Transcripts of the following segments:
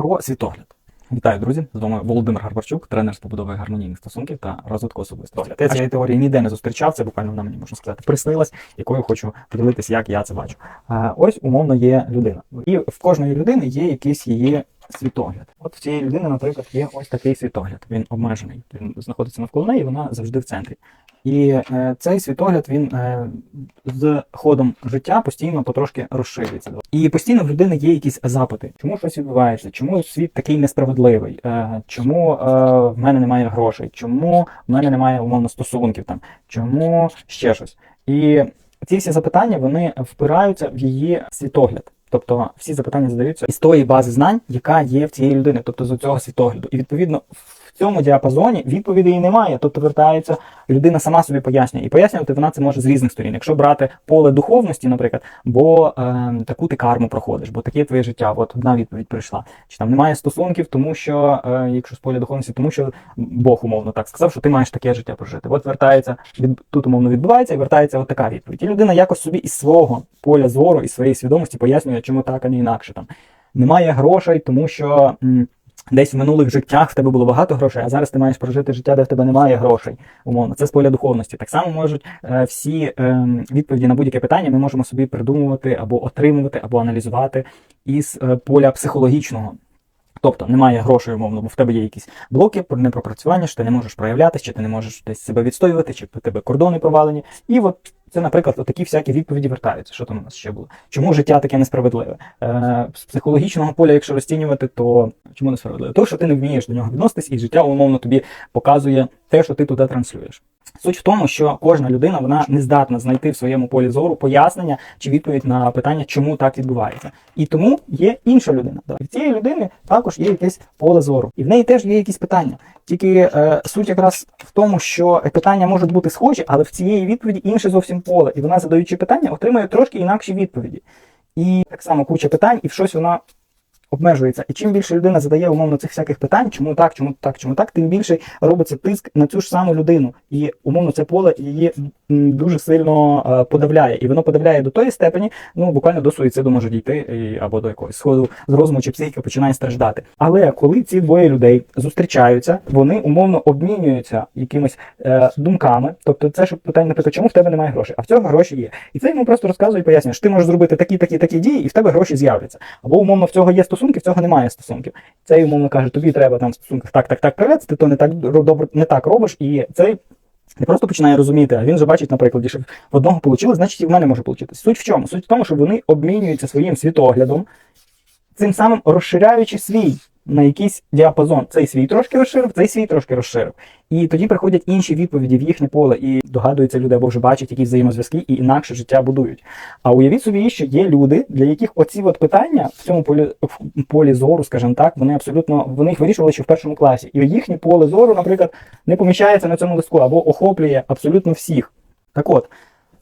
Про світогляд. Вітаю, друзі! З вами Володимир Гарбарчук, тренер з побудови гармонійних стосунків та розвитку особистості. Я цієї теорії ніде не зустрічав, це буквально вона мені можна сказати приснилась, якою хочу поділитися, як я це бачу. Ось умовно є людина. І в кожної людини є якийсь її світогляд. От в цієї людини, наприклад, є ось такий світогляд. Він обмежений. Він знаходиться навколо неї, вона завжди в центрі. І е, цей світогляд він е, з ходом життя постійно потрошки розширюється. І постійно в людини є якісь запити, чому щось відбувається, чому світ такий несправедливий, е, чому е, в мене немає грошей, чому в мене немає умовно стосунків, там, чому ще щось. І ці всі запитання вони впираються в її світогляд. Тобто всі запитання задаються із тої бази знань, яка є в цієї людини, тобто з цього світогляду. І відповідно в цьому діапазоні відповідей немає. Тобто вертається людина сама собі пояснює. І пояснювати вона це може з різних сторін. Якщо брати поле духовності, наприклад, бо е, таку ти карму проходиш, бо таке твоє життя. От одна відповідь прийшла. Чи там немає стосунків, тому що, е, якщо з поля духовності, тому що Бог умовно так сказав, що ти маєш таке життя прожити. От вертається від тут умовно відбувається, і вертається от така відповідь. І людина якось собі із свого поля зору, із своєї свідомості пояснює, чому так, а не інакше там. Немає грошей, тому що. Десь в минулих життях в тебе було багато грошей, а зараз ти маєш прожити життя, де в тебе немає грошей. Умовно, це з поля духовності. Так само можуть е, всі е, відповіді на будь-яке питання ми можемо собі придумувати або отримувати, або аналізувати із е, поля психологічного. Тобто немає грошей, умовно, бо в тебе є якісь блоки про непропрацювання, що ти не можеш проявлятися, чи ти не можеш десь себе відстоювати, чи в тебе кордони провалені. І от це, наприклад, такі всякі відповіді вертаються. Що там у нас ще було? Чому життя таке несправедливе? Е, З психологічного поля, якщо розцінювати, то чому несправедливе? То, що ти не вмієш до нього відноситись, і життя умовно тобі показує те, що ти туди транслюєш. Суть в тому, що кожна людина вона не здатна знайти в своєму полі зору пояснення чи відповідь на питання, чому так відбувається. І тому є інша людина. В цієї людини також є якесь поле зору, і в неї теж є якісь питання. Тільки е, суть якраз в тому, що питання можуть бути схожі, але в цієї відповіді інше зовсім поле. І вона, задаючи питання, отримує трошки інакші відповіді. І так само куча питань, і в щось вона обмежується. І чим більше людина задає умовно цих всяких питань, чому так, чому так, чому так, тим більше робиться тиск на цю ж саму людину. І умовно це поле її дуже сильно е, подавляє. І воно подавляє до тої степені, ну буквально до суїциду може дійти, або до якогось сходу з розуму чи психіка починає страждати. Але коли ці двоє людей зустрічаються, вони умовно обмінюються якимись е, думками. Тобто, це ж питання, наприклад, чому в тебе немає грошей, а в цього гроші є. І це йому просто розказує пояснює, що ти можеш зробити такі, такі, такі дії, і в тебе гроші з'являться. Або умовно в цього є стосунки, в цього немає стосунків. Цей умовно каже, тобі треба там в стосунках так, так, так проявляться, ти то не так добре не так робиш, і цей. Не просто починає розуміти, а він же бачить, наприклад, що в одного вийшло, значить і в мене може вийти. Суть в чому? Суть в тому, що вони обмінюються своїм світоглядом, цим самим розширяючи свій на якийсь діапазон. Цей свій трошки розширив, цей свій трошки розширив. І тоді приходять інші відповіді в їхнє поле, і догадуються люди або вже бачать якісь взаємозв'язки і інакше життя будують. А уявіть собі, що є люди, для яких оці от питання в цьому полі в полі зору, скажімо так, вони абсолютно вони їх вирішували ще в першому класі. І їхнє поле зору, наприклад, не поміщається на цьому листку або охоплює абсолютно всіх. Так от.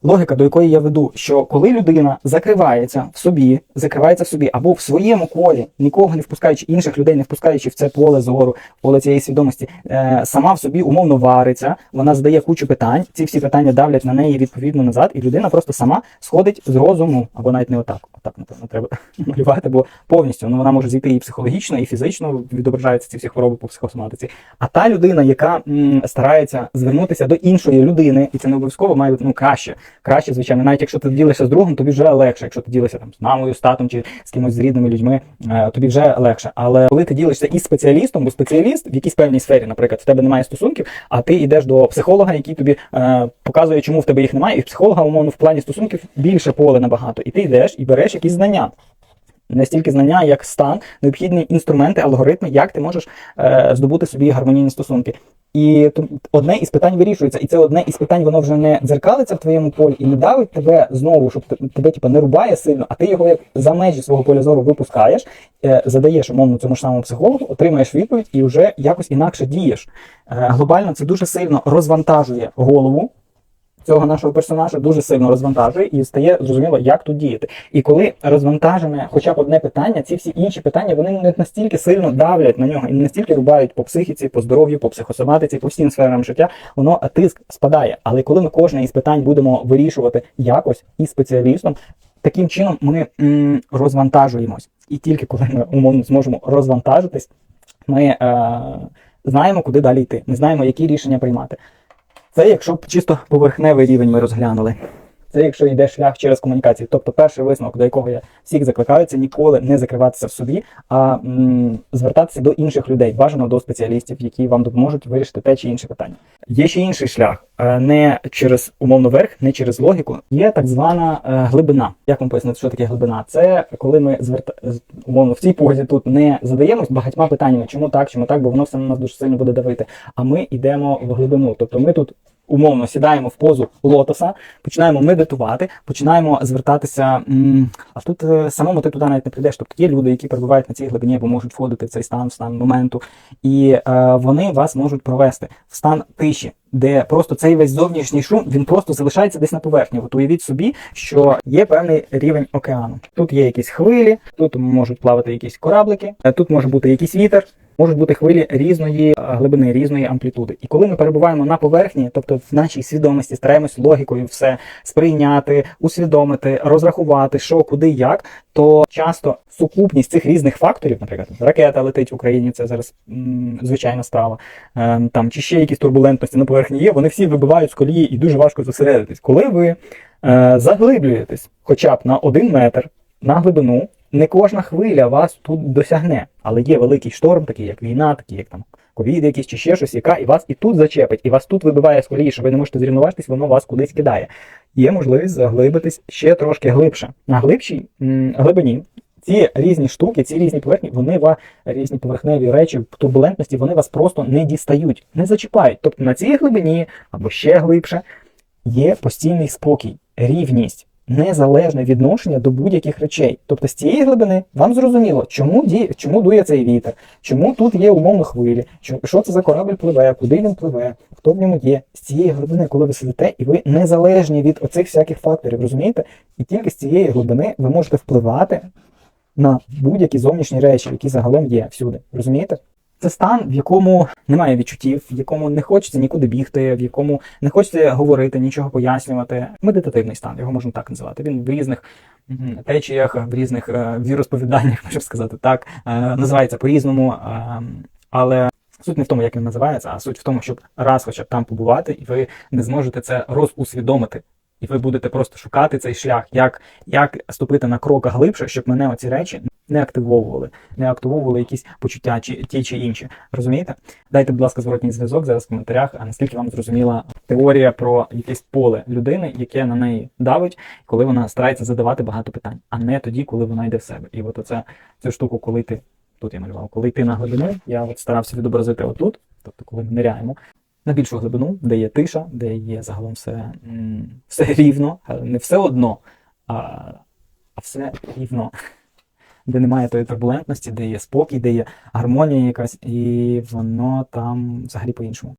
Логіка, до якої я веду, що коли людина закривається в собі, закривається в собі або в своєму колі, нікого не впускаючи інших людей, не впускаючи в це поле зору, поле цієї свідомості, е, сама в собі умовно вариться, вона задає кучу питань. Ці всі питання давлять на неї відповідно назад, і людина просто сама сходить з розуму, або навіть не отак. Отак, напевно, треба малювати, бо повністю ну, вона може зійти і психологічно, і фізично відображаються ці всі хвороби по психосоматиці. А та людина, яка м, старається звернутися до іншої людини, і це не обов'язково має бути ну, краще краще, звичайно, навіть якщо ти ділишся з другом, тобі вже легше. Якщо ти ділишся там з мамою, з татом чи з кимось з рідними людьми, е, тобі вже легше. Але коли ти ділишся із спеціалістом, бо спеціаліст в якійсь певній сфері, наприклад, в тебе немає стосунків, а ти йдеш до психолога, який тобі е, показує, чому в тебе їх немає, і психолога, умовно, в плані стосунків більше поле набагато. І ти йдеш і береш якісь знання. Не стільки знання, як стан, необхідні інструменти, алгоритми, як ти можеш е, здобути собі гармонійні стосунки. І одне із питань вирішується, і це одне із питань, воно вже не дзеркалиться в твоєму полі і не давить тебе знову, щоб тебе типу, не рубає сильно, а ти його як за межі свого поля зору випускаєш, е, задаєш умовно цьому ж самому психологу, отримаєш відповідь і вже якось інакше дієш. Е, глобально це дуже сильно розвантажує голову цього нашого персонажа дуже сильно розвантажує і стає зрозуміло, як тут діяти. І коли розвантажене хоча б одне питання, ці всі інші питання вони не настільки сильно давлять на нього і не настільки рубають по психіці, по здоров'ю, по психосоматиці, по всім сферам життя, воно тиск спадає. Але коли ми кожне із питань будемо вирішувати якось із спеціалістом, таким чином ми м, розвантажуємось. І тільки коли ми умовно зможемо розвантажитись, ми е, знаємо, куди далі йти. Ми знаємо, які рішення приймати. Це якщо б чисто поверхневий рівень ми розглянули. Це якщо йде шлях через комунікацію. Тобто перший висновок, до якого я всіх закликаю, це ніколи не закриватися в собі, а м, звертатися до інших людей, бажано до спеціалістів, які вам допоможуть вирішити те чи інше питання. Є ще інший шлях, е, не через умовно верх, не через логіку. Є так звана е, глибина. Як вам пояснити, що таке глибина? Це коли ми зверта... умовно в цій позі тут не задаємось багатьма питаннями, чому так, чому так, бо воно все на нас дуже сильно буде давити. А ми йдемо в глибину. Тобто ми тут умовно сідаємо в позу лотоса, починаємо медитувати, починаємо звертатися. А тут е, самому ти туди навіть не прийдеш. Тобто є люди, які перебувають на цій глибині, або можуть входити в цей стан, в стан моменту, і е, вони вас можуть провести в стан тиші. Де просто цей весь зовнішній шум він просто залишається десь на поверхні. От уявіть собі, що є певний рівень океану. Тут є якісь хвилі, тут можуть плавати якісь кораблики, е, тут може бути якийсь вітер, можуть бути хвилі різної е, глибини, різної амплітуди. І коли ми перебуваємо на поверхні, тобто в нашій свідомості стараємось логікою все сприйняти, усвідомити, розрахувати, що, куди, як, то часто сукупність цих різних факторів, наприклад, ракета летить в Україні, це зараз звичайна справа, е, там чи ще якісь турбулентності на поверхні є, вони всі вибивають з колії і дуже важко зосередитись. Коли ви е, заглиблюєтесь хоча б на один метр на глибину, не кожна хвиля вас тут досягне, але є великий шторм, такий як війна, такий як там ковід якийсь чи ще щось, яка і вас і тут зачепить, і вас тут вибиває колії, що ви не можете зрівноважитись, воно вас кудись кидає. Є можливість заглибитись ще трошки глибше. На глибшій м, глибині ці різні штуки, ці різні поверхні, вони вас різні поверхневі речі турбулентності, вони вас просто не дістають, не зачіпають. Тобто на цій глибині або ще глибше є постійний спокій, рівність, незалежне відношення до будь-яких речей. Тобто з цієї глибини вам зрозуміло, чому діє, чому дує цей вітер, чому тут є умовно хвилі, що це за корабль пливе, куди він пливе, хто в ньому є. З цієї глибини, коли ви сидите, і ви незалежні від оцих всяких факторів, розумієте? І тільки з цієї глибини ви можете впливати на будь-які зовнішні речі, які загалом є всюди. Розумієте? Це стан, в якому немає відчуттів, в якому не хочеться нікуди бігти, в якому не хочеться говорити, нічого пояснювати. Медитативний стан, його можна так називати. Він в різних течіях, в різних е, віросповіданнях, можна сказати так, е, називається по-різному. е, Але суть не в тому, як він називається, а суть в тому, щоб раз хоча б там побувати, і ви не зможете це розусвідомити. І ви будете просто шукати цей шлях, як, як ступити на крок глибше, щоб мене оці речі не активовували, не активовували якісь почуття чи ті чи інші. Розумієте? Дайте, будь ласка, зворотній зв'язок зараз в коментарях, а наскільки вам зрозуміла теорія про якесь поле людини, яке на неї давить, коли вона старається задавати багато питань, а не тоді, коли вона йде в себе. І от оце цю штуку, коли ти тут я малював, коли йти на глибину, я от старався відобразити отут, тобто коли ми ниряємо. На більшу глибину, де є тиша, де є загалом все, все рівно, не все одно, а, а все рівно де немає тої турбулентності, де є спокій, де є гармонія якась, і воно там взагалі по-іншому.